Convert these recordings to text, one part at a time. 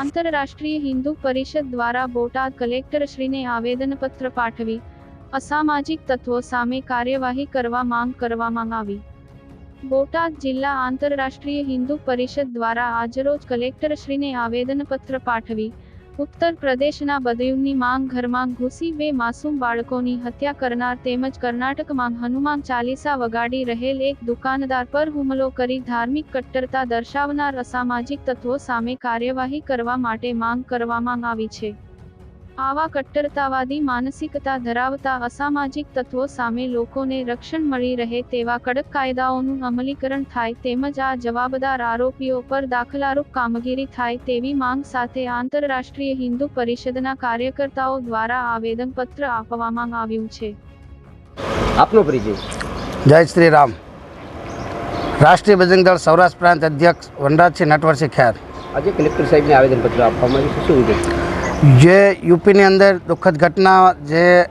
આંતરરાષ્ટ્રીય હિન્દુ પરિષદ દ્વારા બોટાદ કલેક્ટરશ્રીને આવેદનપત્ર પાઠવી, અસામાજિક તત્વો સામે કાર્યવાહી કરવા માંગ કરવામાં આવી. બોટાદ જિલ્લા આંતરરાષ્ટ્રીય હિન્દુ પરિષદ દ્વારા આજરોજ કલેક્ટરશ્રીને આવેદનપત્ર પાઠવી ઉત્તર પ્રદેશના બદયુમની માંગ ઘરમાં ઘૂસી બે માસૂમ બાળકોની હત્યા કરનાર તેમજ કર્ણાટકમાં હનુમાન ચાલીસા વગાડી રહેલ એક દુકાનદાર પર હુમલો કરી ધાર્મિક કટ્ટરતા દર્શાવનાર અસામાજિક તત્વો સામે કાર્યવાહી કરવા માટે માંગ કરવામાં આવી છે. આવા કટ્ટરતાવાદી માનસિકતા ધરાવતા અસામાજિક તત્વો સામે લોકોને રક્ષણ મળી રહે તેવા કડક કાયદાઓનું અમલીકરણ થાય તેમજ આ જવાબદાર આરોપીઓ પર દાખલારૂપ કામગીરી થાય તેવી માંગ સાથે આંતરરાષ્ટ્રીય હિન્દુ પરિષદના કાર્યકર્તાઓ દ્વારા આવેદનપત્ર આપવામાં આવ્યું છે. આપનો પરિચય. જય શ્રી રામ રાષ્ટ્રીય બજરંગ દળ સૌરાષ્ટ્ર પ્રાંત અધ્યક્ષ વનરાજસિંહ નટવરસિંહ ખેર. આજે કલેક્ટર સાહેબને આવેદનપત્ર આપવામાં આવ્યું છે. શું વિગત? જે યુપીની અંદર દુઃખદ ઘટના જે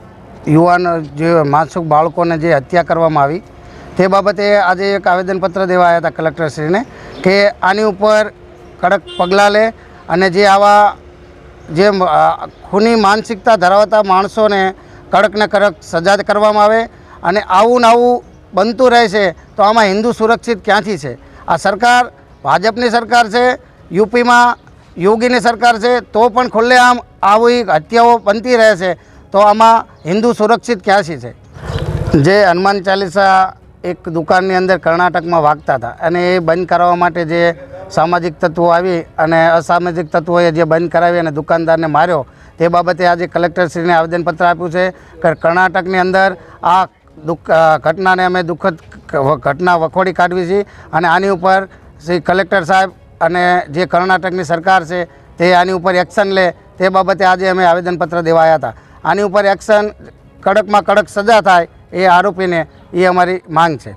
યુવાન, જે માનસુક બાળકોને જે હત્યા કરવામાં આવી, તે બાબતે આજે એક આવેદનપત્ર દેવા આવ્યા હતા કલેક્ટરશ્રીને કે આની ઉપર કડક પગલાં લે અને જે આવા જે ખૂની માનસિકતા ધરાવતા માણસોને કડકને કડક સજા કરવામાં આવે અને આવું ને આવું બનતું રહે છે, તો આમાં હિન્દુ સુરક્ષિત ક્યાંથી છે? આ સરકાર, ભાજપની સરકાર છે, યુપીમાં યોગીની સરકાર છે, તો પણ ખુલ્લેઆમ આવી હત્યાઓ બનતી રહે છે, તો આમાં હિન્દુ સુરક્ષિત ક્યાંથી છે? જે હનુમાન ચાલીસા એક દુકાનની અંદર કર્ણાટકમાં વાગતા હતા અને એ બંધ કરાવવા માટે જે સામાજિક તત્વો આવી અને અસામાજિક તત્વોએ જે બંધ કરાવી અને દુકાનદારને માર્યો, તે બાબતે આજે કલેક્ટરશ્રીને આવેદનપત્ર આપ્યું છે કે કર્ણાટકની અંદર આ દુઃખ ઘટનાને અમે દુઃખદ ઘટના વખોડી કાઢવી છે અને આની ઉપર શ્રી કલેક્ટર સાહેબ અને જે કર્ણાટકની સરકાર છે, તે આની ઉપર એક્શન લે, તે બાબતે આજે અમે આવેદનપત્ર દેવા આવ્યા હતા. આની ઉપર એક્શન કડકમાં કડક સજા થાય એ આરોપીને એ અમારી માંગ છે.